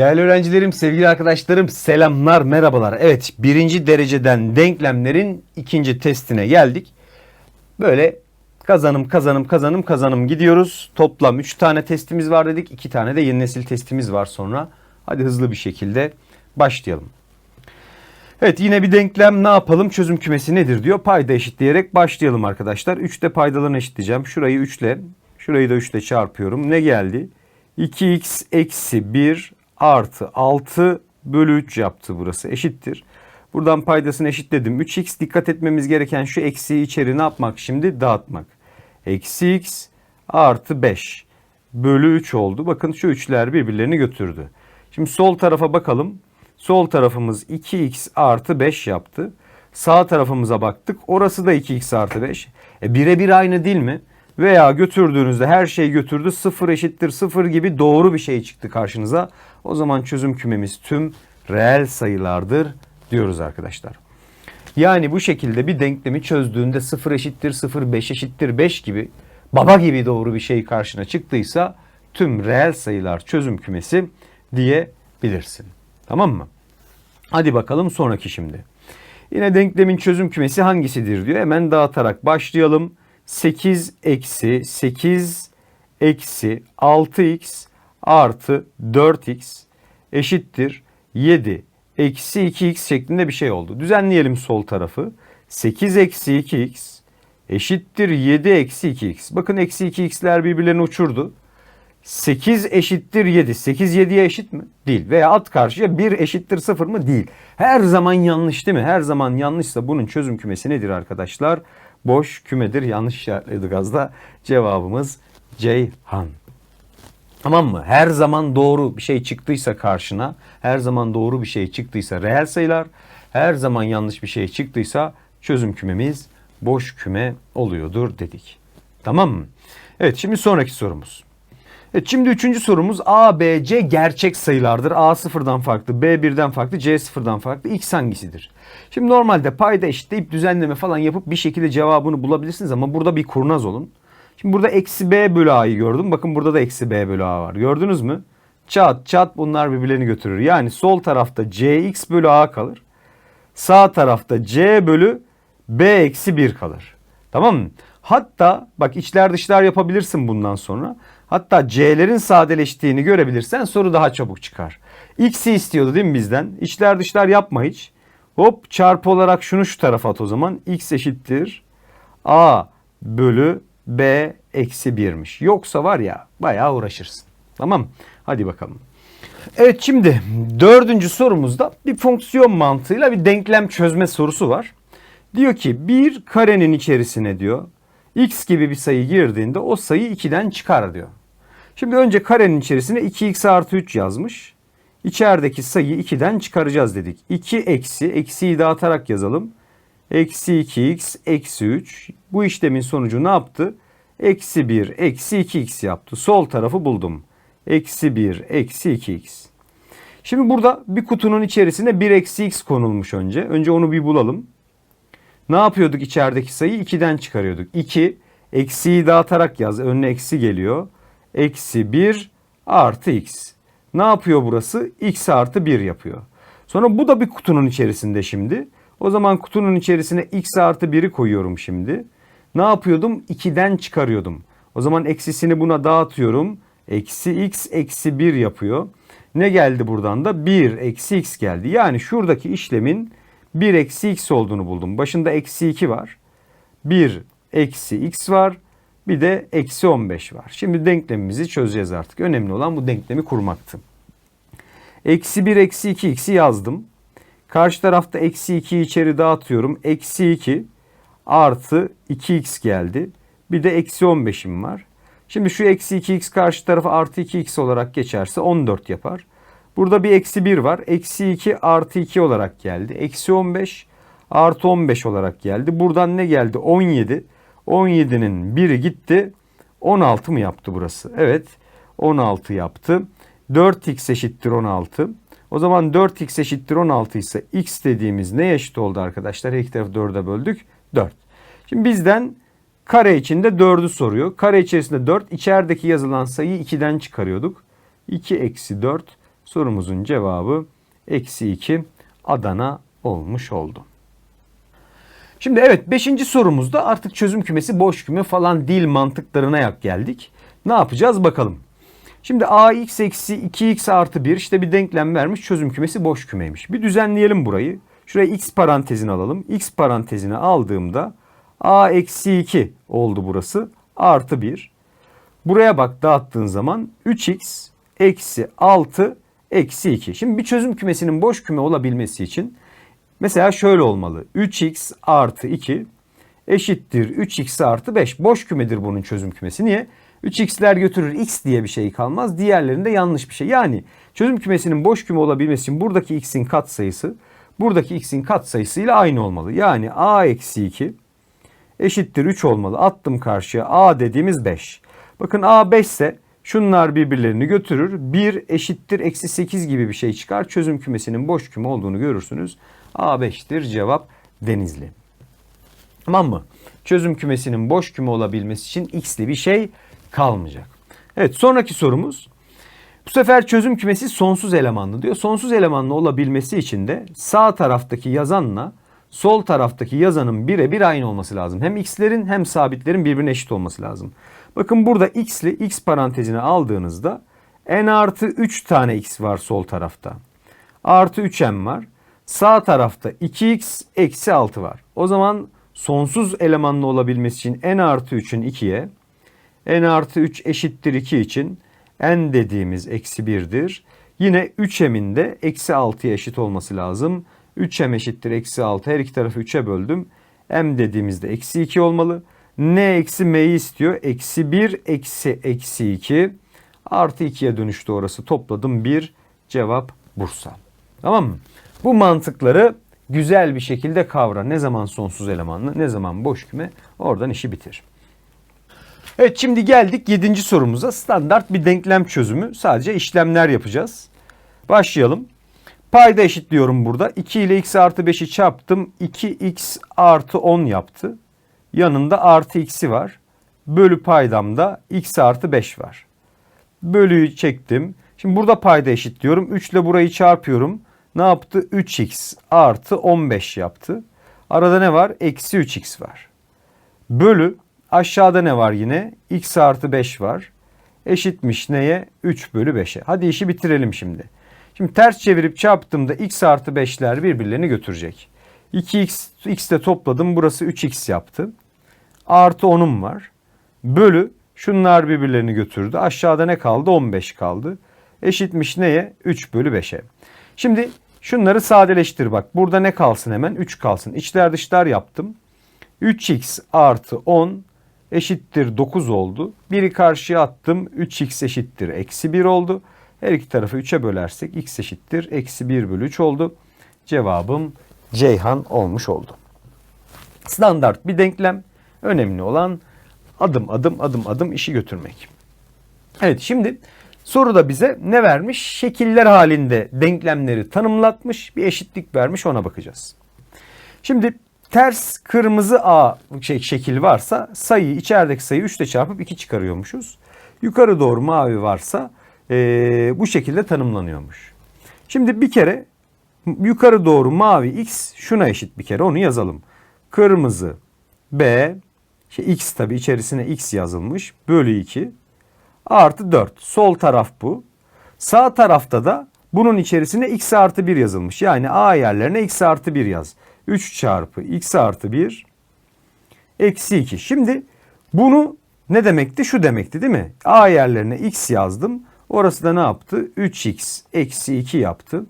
Değerli öğrencilerim, sevgili arkadaşlarım, selamlar, merhabalar. Evet, birinci dereceden denklemlerin ikinci testine geldik. Böyle kazanım, kazanım, kazanım, kazanım gidiyoruz. Toplam 3 tane testimiz var dedik. 2 tane de yeni nesil testimiz var sonra. Hadi hızlı bir şekilde başlayalım. Evet yine bir denklem ne yapalım? Çözüm kümesi nedir diyor. Payda eşitleyerek başlayalım arkadaşlar. 3'te paydalarını eşitleyeceğim. Şurayı 3 ile, şurayı da 3 ile çarpıyorum. Ne geldi? 2x eksi 1 artı 6 bölü 3 yaptı burası eşittir. Buradan paydasını eşitledim. 3x dikkat etmemiz gereken şu eksiği içeri ne yapmak şimdi? Dağıtmak. Eksi x artı 5 bölü 3 oldu. Bakın şu üçler birbirlerini götürdü. Şimdi sol tarafa bakalım. Sol tarafımız 2x artı 5 yaptı. Sağ tarafımıza baktık. Orası da 2x artı 5. E birebir aynı değil mi? Veya götürdüğünüzde her şey götürdü. 0 eşittir 0 gibi doğru bir şey çıktı karşınıza. O zaman çözüm kümemiz tüm reel sayılardır diyoruz arkadaşlar. Yani bu şekilde bir denklemi çözdüğünde 0 eşittir 0, 5 eşittir 5 gibi baba gibi doğru bir şey karşına çıktıysa tüm reel sayılar çözüm kümesi diyebilirsin. Tamam mı? Hadi bakalım sonraki şimdi. Yine denklemin çözüm kümesi hangisidir diyor. Hemen dağıtarak başlayalım. 8 eksi 8 eksi 6x artı 4x eşittir 7 eksi 2x şeklinde bir şey oldu. Düzenleyelim sol tarafı. 8 eksi 2x eşittir 7 eksi 2x. Bakın eksi 2x'ler birbirlerini uçurdu. 8 eşittir 7. 8 7'ye eşit mi? Değil. Veya at karşıya 1 eşittir 0 mı? Değil. Her zaman yanlış değil mi? Her zaman yanlışsa bunun çözüm kümesi nedir arkadaşlar? Boş kümedir. Yanlış işaretledik az da. Cevabımız Ceyhan. Tamam mı? Her zaman doğru bir şey çıktıysa karşına, her zaman doğru bir şey çıktıysa reel sayılar, her zaman yanlış bir şey çıktıysa çözüm kümemiz boş küme oluyordur dedik. Tamam mı? Evet şimdi sonraki sorumuz. Evet şimdi üçüncü sorumuz A, B, C gerçek sayılardır. A sıfırdan farklı, B birden farklı, C sıfırdan farklı. X hangisidir? Şimdi normalde payda eşitleyip düzenleme falan yapıp bir şekilde cevabını bulabilirsiniz ama burada bir kurnaz olun. Şimdi burada eksi B bölü A'yı gördüm. Bakın burada da eksi B bölü A var. Gördünüz mü? Çat çat bunlar birbirlerini götürür. Yani sol tarafta CX bölü A kalır. Sağ tarafta C bölü B eksi 1 kalır. Tamam mı? Hatta bak içler dışlar yapabilirsin bundan sonra. Hatta C'lerin sadeleştiğini görebilirsen soru daha çabuk çıkar. X'i istiyordu değil mi bizden? İçler dışlar yapma hiç. Hop çarpı olarak şunu şu tarafa at o zaman. X eşittir. A bölü B eksi 1'miş. Yoksa var ya bayağı uğraşırsın. Tamam Hadi bakalım. Evet şimdi dördüncü sorumuzda bir fonksiyon mantığıyla bir denklem çözme sorusu var. Diyor ki bir karenin içerisine diyor x gibi bir sayı girdiğinde o sayı 2'den çıkar diyor. Şimdi önce karenin içerisine 2x artı 3 yazmış. İçerideki sayıyı 2'den çıkaracağız dedik. 2 eksi, eksiyi dağıtarak yazalım. Eksi 2x, eksi 3. Bu işlemin sonucu ne yaptı? Eksi 1, eksi 2x yaptı. Sol tarafı buldum. Eksi 1, eksi 2x. Şimdi burada bir kutunun içerisine 1 eksi x konulmuş önce. Önce onu bir bulalım. Ne yapıyorduk içerideki sayıyı? 2'den çıkarıyorduk. 2, eksiyi dağıtarak yaz. Önüne eksi geliyor. Eksi 1 artı x. Ne yapıyor burası? x artı 1 yapıyor. Sonra bu da bir kutunun içerisinde şimdi. O zaman kutunun içerisine x artı 1'i koyuyorum şimdi. Ne yapıyordum? 2'den çıkarıyordum. O zaman eksisini buna dağıtıyorum. Eksi x eksi 1 yapıyor. Ne geldi buradan da? 1 eksi x geldi. Yani şuradaki işlemin 1 eksi x olduğunu buldum. Başında eksi 2 var. 1 eksi x var. Bir de eksi 15 var. Şimdi denklemimizi çözeceğiz artık. Önemli olan bu denklemi kurmaktı. Eksi 1 eksi 2 x'i yazdım. Karşı tarafta eksi 2'yi içeri dağıtıyorum. Eksi 2 artı 2x geldi. Bir de eksi 15'im var. Şimdi şu eksi 2x karşı tarafa artı 2x olarak geçerse 14 yapar. Burada bir eksi 1 var. Eksi 2 artı 2 olarak geldi. Eksi 15 artı 15 olarak geldi. Buradan ne geldi? 17. 17'nin biri gitti. 16 mı yaptı burası? Evet. 16 yaptı. 4x eşittir 16. O zaman 4x eşittir 16 ise x dediğimiz ne eşit oldu arkadaşlar? Her iki tarafı 4'e böldük. 4. Şimdi bizden kare içinde 4'ü soruyor. Kare içerisinde 4. içerideki yazılan sayıyı 2'den çıkarıyorduk. 2 eksi 4 Sorumuzun cevabı eksi 2 Adana olmuş oldu. Şimdi evet 5. sorumuzda artık çözüm kümesi boş küme falan değil mantıklarına yak geldik. Ne yapacağız bakalım. Şimdi ax eksi 2x artı 1 işte bir denklem vermiş çözüm kümesi boş kümeymiş. Bir düzenleyelim burayı. Şuraya x parantezini alalım. x parantezini aldığımda a eksi 2 oldu burası artı 1. Buraya bak dağıttığın zaman 3x eksi 6 eksi 2. Şimdi bir çözüm kümesinin boş küme olabilmesi için mesela şöyle olmalı. 3x artı 2 eşittir 3x artı 5. Boş kümedir bunun çözüm kümesi. Niye? 3x'ler götürür x diye bir şey kalmaz. Diğerlerinde yanlış bir şey. Yani çözüm kümesinin boş küme olabilmesi için buradaki x'in katsayısı buradaki x'in katsayısıyla aynı olmalı. Yani a eksi 2 eşittir 3 olmalı. Attım karşıya a dediğimiz 5. Bakın a 5 ise şunlar birbirlerini götürür. 1 eşittir eksi 8 gibi bir şey çıkar. Çözüm kümesinin boş küme olduğunu görürsünüz. a 5'tir cevap Denizli. Tamam mı? Çözüm kümesinin boş küme olabilmesi için x'li bir şey kalmayacak. Evet sonraki sorumuz. Bu sefer çözüm kümesi sonsuz elemanlı diyor. Sonsuz elemanlı olabilmesi için de sağ taraftaki yazanla sol taraftaki yazanın birebir aynı olması lazım. Hem x'lerin hem sabitlerin birbirine eşit olması lazım. Bakın burada x'li x parantezine aldığınızda n artı 3 tane x var sol tarafta. Artı 3m var. Sağ tarafta 2x eksi 6 var. O zaman sonsuz elemanlı olabilmesi için n artı 3'ün 2'ye n artı 3 eşittir 2 için n dediğimiz eksi 1'dir. Yine 3m'in de eksi 6'ya eşit olması lazım. 3m eşittir eksi 6 her iki tarafı 3'e böldüm. m dediğimizde eksi 2 olmalı. n eksi m'yi istiyor. Eksi 1 eksi eksi 2 artı 2'ye dönüştü orası. Topladım 1 cevap Bursa. Tamam mı? Bu mantıkları güzel bir şekilde kavra. Ne zaman sonsuz elemanlı ne zaman boş küme oradan işi bitir. Evet şimdi geldik 7. sorumuza. Standart bir denklem çözümü. Sadece işlemler yapacağız. Başlayalım. Payda eşitliyorum burada. 2 ile x artı 5'i çarptım. 2x artı 10 yaptı. Yanında artı x'i var. Bölü paydamda x artı 5 var. Bölüyü çektim. Şimdi burada payda eşitliyorum. 3 ile burayı çarpıyorum. Ne yaptı? 3x artı 15 yaptı. Arada ne var? Eksi 3x var. Bölü Aşağıda ne var yine? x artı 5 var. Eşitmiş neye? 3 bölü 5'e. Hadi işi bitirelim şimdi. Şimdi ters çevirip çarptığımda x artı 5'ler birbirlerini götürecek. 2x x de topladım. Burası 3x yaptı. Artı 10'um var. Bölü şunlar birbirlerini götürdü. Aşağıda ne kaldı? 15 kaldı. Eşitmiş neye? 3 bölü 5'e. Şimdi şunları sadeleştir bak. Burada ne kalsın hemen? 3 kalsın. İçler dışlar yaptım. 3x artı 10 eşittir 9 oldu. Biri karşıya attım. 3x eşittir eksi 1 oldu. Her iki tarafı 3'e bölersek x eşittir eksi 1 bölü 3 oldu. Cevabım Ceyhan olmuş oldu. Standart bir denklem. Önemli olan adım adım adım adım işi götürmek. Evet şimdi soruda bize ne vermiş? Şekiller halinde denklemleri tanımlatmış. Bir eşitlik vermiş ona bakacağız. Şimdi ters kırmızı A şey, şekil varsa sayıyı içerideki sayıyı 3 ile çarpıp 2 çıkarıyormuşuz. Yukarı doğru mavi varsa e, bu şekilde tanımlanıyormuş. Şimdi bir kere yukarı doğru mavi x şuna eşit bir kere onu yazalım. Kırmızı B şey x tabi içerisine x yazılmış bölü 2 artı 4 sol taraf bu. Sağ tarafta da bunun içerisine x artı 1 yazılmış. Yani a yerlerine x artı 1 yaz. 3 çarpı x artı 1 eksi 2. Şimdi bunu ne demekti? Şu demekti değil mi? A yerlerine x yazdım. Orası da ne yaptı? 3x eksi 2 yaptı.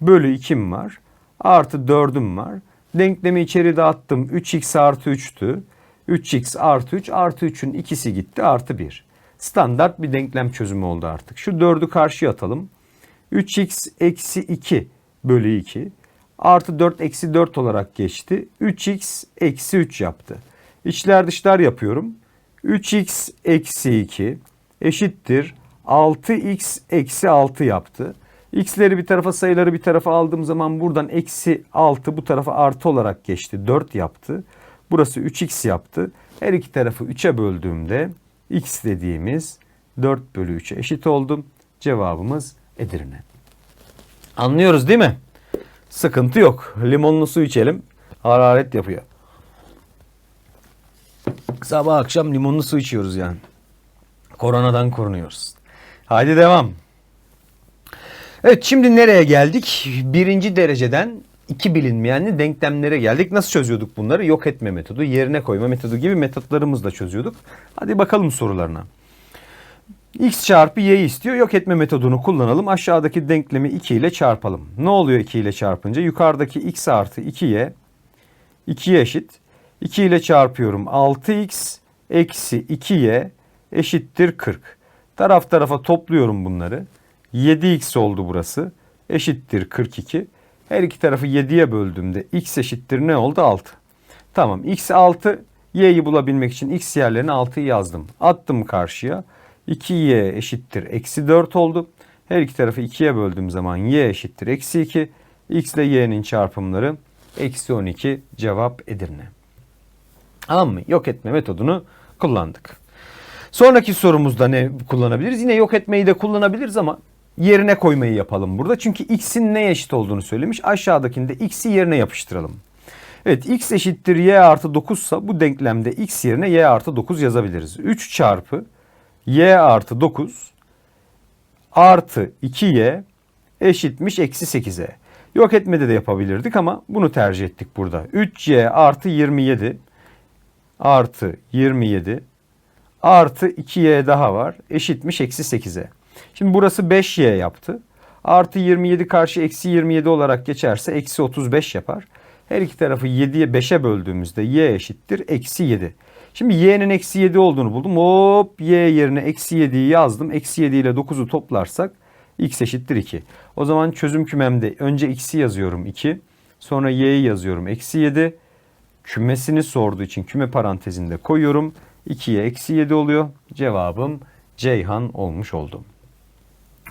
Bölü 2'm var. Artı 4'üm var. Denklemi içeri dağıttım. 3x artı 3'tü. 3x artı 3 artı 3'ün ikisi gitti artı 1. Standart bir denklem çözümü oldu artık. Şu 4'ü karşıya atalım. 3x eksi 2 bölü 2 artı 4 eksi 4 olarak geçti. 3x eksi 3 yaptı. İçler dışlar yapıyorum. 3x eksi 2 eşittir 6x eksi 6 yaptı. X'leri bir tarafa sayıları bir tarafa aldığım zaman buradan eksi 6 bu tarafa artı olarak geçti. 4 yaptı. Burası 3x yaptı. Her iki tarafı 3'e böldüğümde x dediğimiz 4 bölü 3'e eşit oldu. Cevabımız Edirne. Anlıyoruz değil mi? Sıkıntı yok. Limonlu su içelim. Hararet yapıyor. Sabah akşam limonlu su içiyoruz yani. Koronadan korunuyoruz. Haydi devam. Evet şimdi nereye geldik? Birinci dereceden iki bilinmeyenli denklemlere geldik. Nasıl çözüyorduk bunları? Yok etme metodu, yerine koyma metodu gibi metotlarımızla çözüyorduk. Hadi bakalım sorularına. X çarpı y istiyor. Yok etme metodunu kullanalım. Aşağıdaki denklemi 2 ile çarpalım. Ne oluyor 2 ile çarpınca? Yukarıdaki x artı 2y 2'ye eşit. 2 ile çarpıyorum. 6x eksi 2y eşittir 40. Taraf tarafa topluyorum bunları. 7x oldu burası. Eşittir 42. Her iki tarafı 7'ye böldüğümde x eşittir ne oldu? 6. Tamam x 6 y'yi bulabilmek için x yerlerine 6'yı yazdım. Attım karşıya. 2y eşittir eksi 4 oldu. Her iki tarafı 2'ye böldüğüm zaman y eşittir eksi 2. x ile y'nin çarpımları eksi 12 cevap Edirne. Tamam mı? Yok etme metodunu kullandık. Sonraki sorumuzda ne kullanabiliriz? Yine yok etmeyi de kullanabiliriz ama yerine koymayı yapalım burada. Çünkü x'in neye eşit olduğunu söylemiş. Aşağıdakinde x'i yerine yapıştıralım. Evet x eşittir y artı 9 ise bu denklemde x yerine y artı 9 yazabiliriz. 3 çarpı y artı 9 artı 2y eşitmiş eksi 8'e. Yok etmede de yapabilirdik ama bunu tercih ettik burada. 3y artı 27 artı 27 artı 2y daha var eşitmiş eksi 8'e. Şimdi burası 5y yaptı. Artı 27 karşı eksi 27 olarak geçerse eksi 35 yapar. Her iki tarafı 7'ye 5'e böldüğümüzde y eşittir eksi 7. Şimdi y'nin eksi 7 olduğunu buldum. Hop y yerine eksi 7'yi yazdım. Eksi 7 ile 9'u toplarsak x eşittir 2. O zaman çözüm kümemde önce x'i yazıyorum 2. Sonra y'yi yazıyorum eksi 7. Kümesini sorduğu için küme parantezinde koyuyorum. 2'ye eksi 7 oluyor. Cevabım Ceyhan olmuş oldu.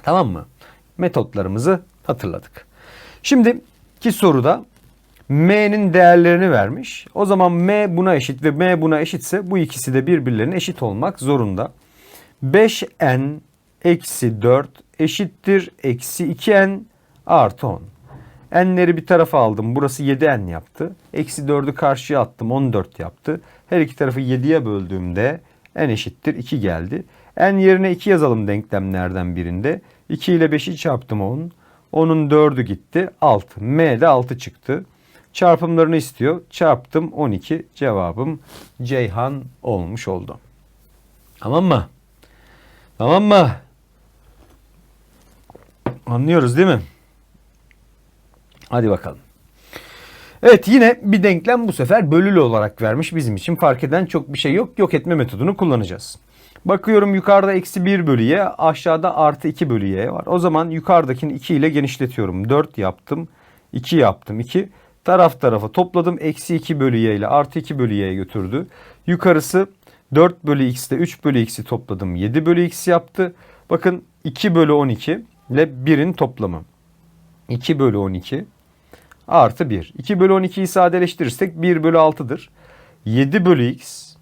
Tamam mı? Metotlarımızı hatırladık. Şimdi ki soruda m'nin değerlerini vermiş. O zaman m buna eşit ve m buna eşitse bu ikisi de birbirlerine eşit olmak zorunda. 5n eksi 4 eşittir eksi 2n artı 10. N'leri bir tarafa aldım. Burası 7n yaptı. Eksi 4'ü karşıya attım. 14 yaptı. Her iki tarafı 7'ye böldüğümde n eşittir 2 geldi. n yerine 2 yazalım denklemlerden birinde. 2 ile 5'i çarptım 10. 10'un 4'ü gitti. 6. M de 6 çıktı. Çarpımlarını istiyor. Çarptım 12. Cevabım Ceyhan olmuş oldu. Tamam mı? Tamam mı? Anlıyoruz değil mi? Hadi bakalım. Evet yine bir denklem bu sefer bölülü olarak vermiş bizim için. Fark eden çok bir şey yok. Yok etme metodunu kullanacağız. Bakıyorum yukarıda eksi 1 bölü y aşağıda artı 2 bölü y var. O zaman yukarıdakini 2 ile genişletiyorum. 4 yaptım. 2 yaptım. 2 taraf tarafa topladım. Eksi 2 bölü y ile artı 2 bölü y'ye götürdü. Yukarısı 4 bölü x ile 3 bölü x'i topladım. 7 bölü x yaptı. Bakın 2 bölü 12 ile 1'in toplamı. 2 bölü 12 artı 1. 2 bölü 12'yi sadeleştirirsek 1 bölü 6'dır. 7 bölü x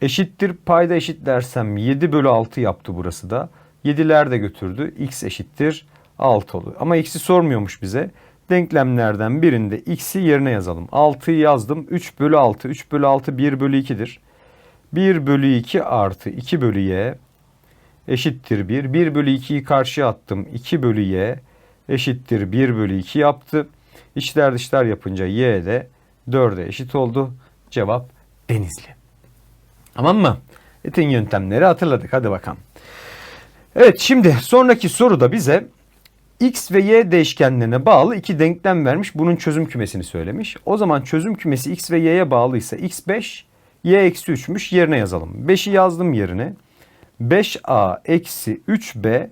eşittir payda eşit dersem 7 bölü 6 yaptı burası da. 7'ler de götürdü. x eşittir 6 oluyor. Ama x'i sormuyormuş bize. Denklemlerden birinde x'i yerine yazalım. 6'yı yazdım. 3 bölü 6. 3 bölü 6 1 bölü 2'dir. 1 bölü 2 artı 2 bölü y eşittir 1. 1 bölü 2'yi karşıya attım. 2 bölü y eşittir 1 bölü 2 yaptı. İçler dışlar yapınca y de 4'e eşit oldu. Cevap Denizli. Tamam mı? Etin yöntemleri hatırladık. Hadi bakalım. Evet şimdi sonraki soruda bize x ve y değişkenlerine bağlı iki denklem vermiş. Bunun çözüm kümesini söylemiş. O zaman çözüm kümesi x ve y'ye bağlıysa x5, y eksi 3'müş yerine yazalım. 5'i yazdım yerine. 5a eksi 3b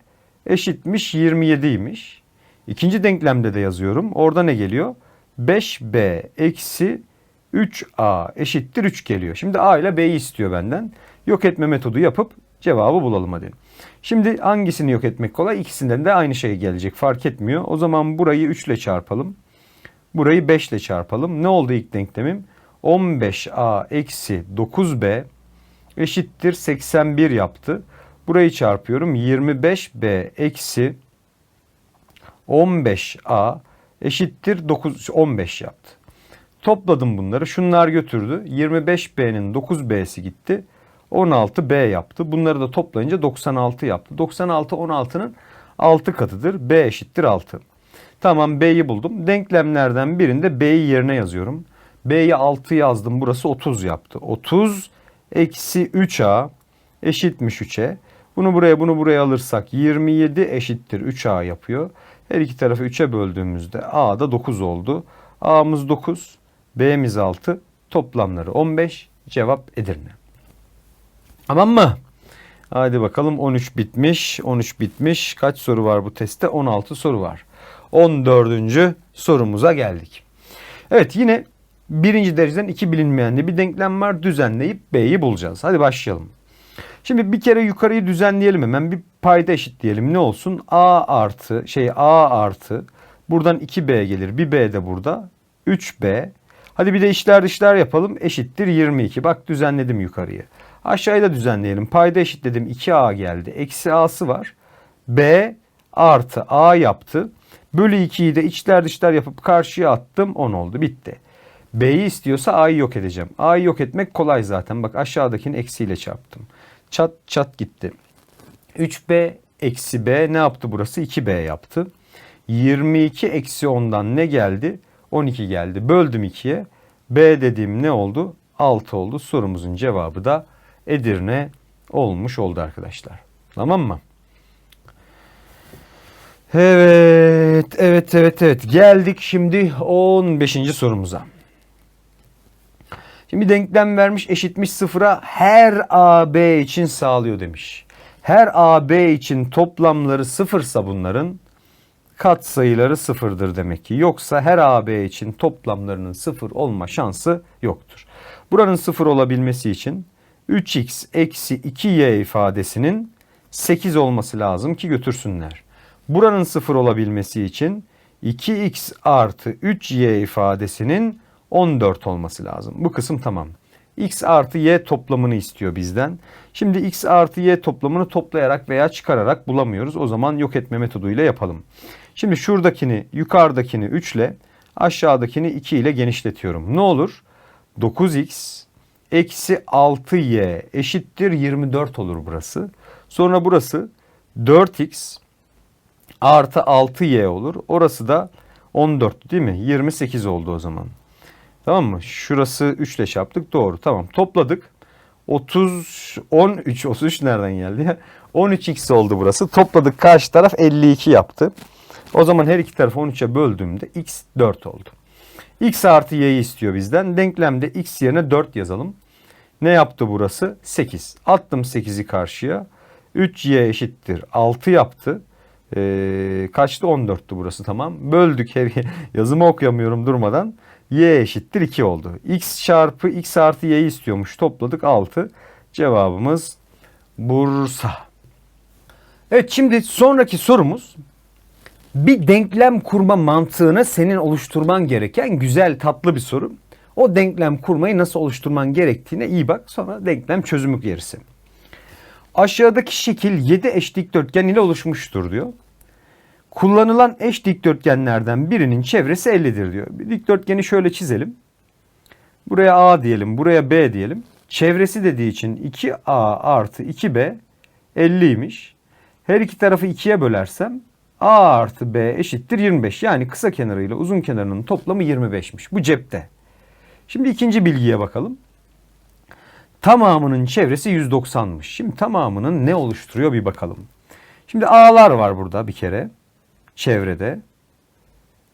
eşitmiş 27'ymiş. İkinci denklemde de yazıyorum. Orada ne geliyor? 5b eksi 3a eşittir 3 geliyor. Şimdi a ile b'yi istiyor benden. Yok etme metodu yapıp cevabı bulalım hadi. Şimdi hangisini yok etmek kolay? İkisinden de aynı şey gelecek. Fark etmiyor. O zaman burayı 3 ile çarpalım. Burayı 5 ile çarpalım. Ne oldu ilk denklemim? 15a eksi 9b eşittir 81 yaptı. Burayı çarpıyorum. 25b eksi 15A eşittir 9 15 yaptı. Topladım bunları. Şunlar götürdü. 25B'nin 9B'si gitti. 16B yaptı. Bunları da toplayınca 96 yaptı. 96 16'nın 6 katıdır. B eşittir 6. Tamam B'yi buldum. Denklemlerden birinde B'yi yerine yazıyorum. B'yi 6 yazdım. Burası 30 yaptı. 30 eksi 3A eşitmiş 3'e. Bunu buraya bunu buraya alırsak 27 eşittir 3A yapıyor. Her iki tarafı 3'e böldüğümüzde A da 9 oldu. A'mız 9, B'miz 6, toplamları 15, cevap Edirne. Tamam mı? Hadi bakalım 13 bitmiş, 13 bitmiş. Kaç soru var bu testte? 16 soru var. 14. sorumuza geldik. Evet yine birinci dereceden iki bilinmeyenli bir denklem var. Düzenleyip B'yi bulacağız. Hadi başlayalım. Şimdi bir kere yukarıyı düzenleyelim hemen. Bir payda eşitleyelim. Ne olsun? A artı şey A artı. Buradan 2B gelir. Bir B de burada. 3B. Hadi bir de işler dışlar yapalım. Eşittir 22. Bak düzenledim yukarıyı. Aşağıya da düzenleyelim. Payda eşitledim. 2A geldi. Eksi A'sı var. B artı A yaptı. Bölü 2'yi de içler dışlar yapıp karşıya attım. 10 oldu. Bitti. B'yi istiyorsa A'yı yok edeceğim. A'yı yok etmek kolay zaten. Bak aşağıdakini eksiyle çarptım. Çat çat gitti. 3B eksi B ne yaptı burası? 2B yaptı. 22 eksi 10'dan ne geldi? 12 geldi. Böldüm 2'ye. B dediğim ne oldu? 6 oldu. Sorumuzun cevabı da Edirne olmuş oldu arkadaşlar. Tamam mı? Evet, evet, evet, evet. Geldik şimdi 15. sorumuza. Şimdi denklem vermiş eşitmiş sıfıra her AB için sağlıyor demiş. Her AB için toplamları sıfırsa bunların katsayıları sıfırdır demek ki. Yoksa her AB için toplamlarının sıfır olma şansı yoktur. Buranın sıfır olabilmesi için 3x eksi 2y ifadesinin 8 olması lazım ki götürsünler. Buranın sıfır olabilmesi için 2x artı 3y ifadesinin 14 olması lazım. Bu kısım tamam. x artı y toplamını istiyor bizden. Şimdi x artı y toplamını toplayarak veya çıkararak bulamıyoruz. O zaman yok etme metoduyla yapalım. Şimdi şuradakini yukarıdakini 3 ile aşağıdakini 2 ile genişletiyorum. Ne olur? 9x eksi 6y eşittir 24 olur burası. Sonra burası 4x artı 6y olur. Orası da 14 değil mi? 28 oldu o zaman. Tamam mı? Şurası 3 ile çarptık. Doğru. Tamam. Topladık. 30 13 33 nereden geldi ya? 13x oldu burası. Topladık karşı taraf 52 yaptı. O zaman her iki tarafı 13'e böldüğümde x 4 oldu. X artı y'yi istiyor bizden. Denklemde x yerine 4 yazalım. Ne yaptı burası? 8. Attım 8'i karşıya. 3y eşittir 6 yaptı. Ee, kaçtı? 14'tü burası tamam. Böldük her yazımı okuyamıyorum durmadan. y eşittir 2 oldu. x çarpı x artı y'yi istiyormuş. Topladık 6. Cevabımız Bursa. Evet şimdi sonraki sorumuz bir denklem kurma mantığını senin oluşturman gereken güzel tatlı bir soru. O denklem kurmayı nasıl oluşturman gerektiğine iyi bak sonra denklem çözümü gerisi. Aşağıdaki şekil 7 eş dikdörtgen ile oluşmuştur diyor. Kullanılan eş dikdörtgenlerden birinin çevresi 50'dir diyor. Bir dikdörtgeni şöyle çizelim. Buraya A diyelim, buraya B diyelim. Çevresi dediği için 2A artı 2B 50'ymiş. Her iki tarafı 2'ye bölersem A artı B eşittir 25. Yani kısa kenarıyla uzun kenarının toplamı 25'miş. Bu cepte. Şimdi ikinci bilgiye bakalım. Tamamının çevresi 190'mış. Şimdi tamamının ne oluşturuyor bir bakalım. Şimdi A'lar var burada bir kere. Çevrede.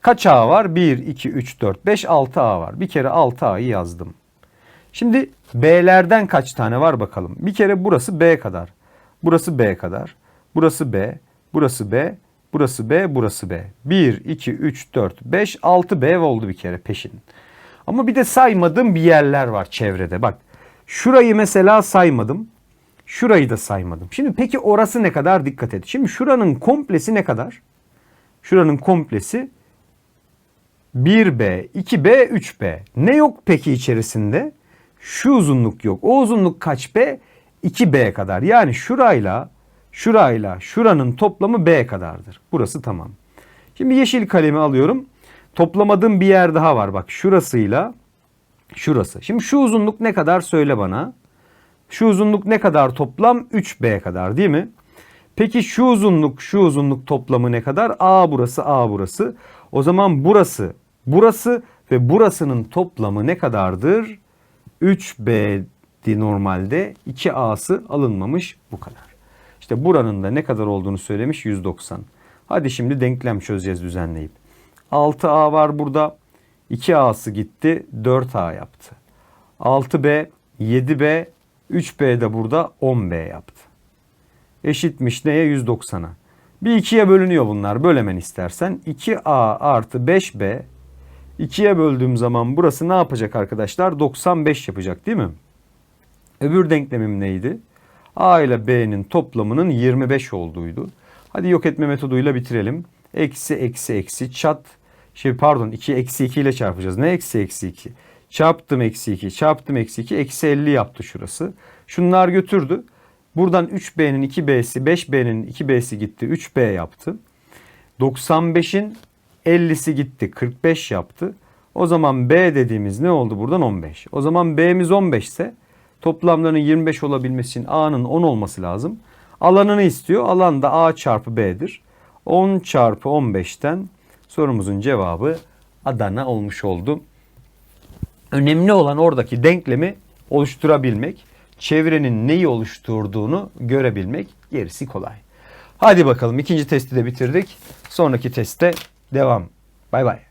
Kaç A var? 1, 2, 3, 4, 5, 6 A var. Bir kere 6 A'yı yazdım. Şimdi B'lerden kaç tane var bakalım. Bir kere burası B kadar. Burası B kadar. Burası B. Burası B. Burası B. Burası B. 1, 2, 3, 4, 5, 6 B oldu bir kere peşin. Ama bir de saymadığım bir yerler var çevrede. Bak şurayı mesela saymadım. Şurayı da saymadım. Şimdi peki orası ne kadar dikkat et. Şimdi şuranın komplesi ne kadar? Şuranın komplesi 1B, 2B, 3B. Ne yok peki içerisinde? Şu uzunluk yok. O uzunluk kaç B? 2B kadar. Yani şurayla, şurayla, şuranın toplamı B kadardır. Burası tamam. Şimdi yeşil kalemi alıyorum. Toplamadığım bir yer daha var. Bak şurasıyla şurası. Şimdi şu uzunluk ne kadar söyle bana. Şu uzunluk ne kadar toplam? 3B kadar değil mi? Peki şu uzunluk, şu uzunluk toplamı ne kadar? A burası, A burası. O zaman burası, burası ve burasının toplamı ne kadardır? 3B'di normalde. 2A'sı alınmamış bu kadar. İşte buranın da ne kadar olduğunu söylemiş 190. Hadi şimdi denklem çözeceğiz düzenleyip. 6A var burada. 2A'sı gitti 4A yaptı. 6B, 7B, 3B de burada 10B yaptı. Eşitmiş neye? 190'a. Bir ikiye bölünüyor bunlar. Bölemen istersen. 2A artı 5B 2'ye böldüğüm zaman burası ne yapacak arkadaşlar? 95 yapacak değil mi? Öbür denklemim neydi? A ile B'nin toplamının 25 olduğuydu. Hadi yok etme metoduyla bitirelim. Eksi eksi eksi çat. Şey pardon 2 eksi 2 ile çarpacağız. Ne eksi eksi 2? Çarptım eksi 2. Çarptım eksi 2. Eksi 50 yaptı şurası. Şunlar götürdü. Buradan 3B'nin 2B'si 5B'nin 2B'si gitti. 3B yaptı. 95'in 50'si gitti. 45 yaptı. O zaman B dediğimiz ne oldu buradan 15. O zaman B'miz 15 ise toplamlarının 25 olabilmesi için A'nın 10 olması lazım. Alanını istiyor. Alan da A çarpı B'dir. 10 çarpı 15'ten sorumuzun cevabı Adana olmuş oldu. Önemli olan oradaki denklemi oluşturabilmek, çevrenin neyi oluşturduğunu görebilmek, gerisi kolay. Hadi bakalım ikinci testi de bitirdik. Sonraki teste devam. Bay bay.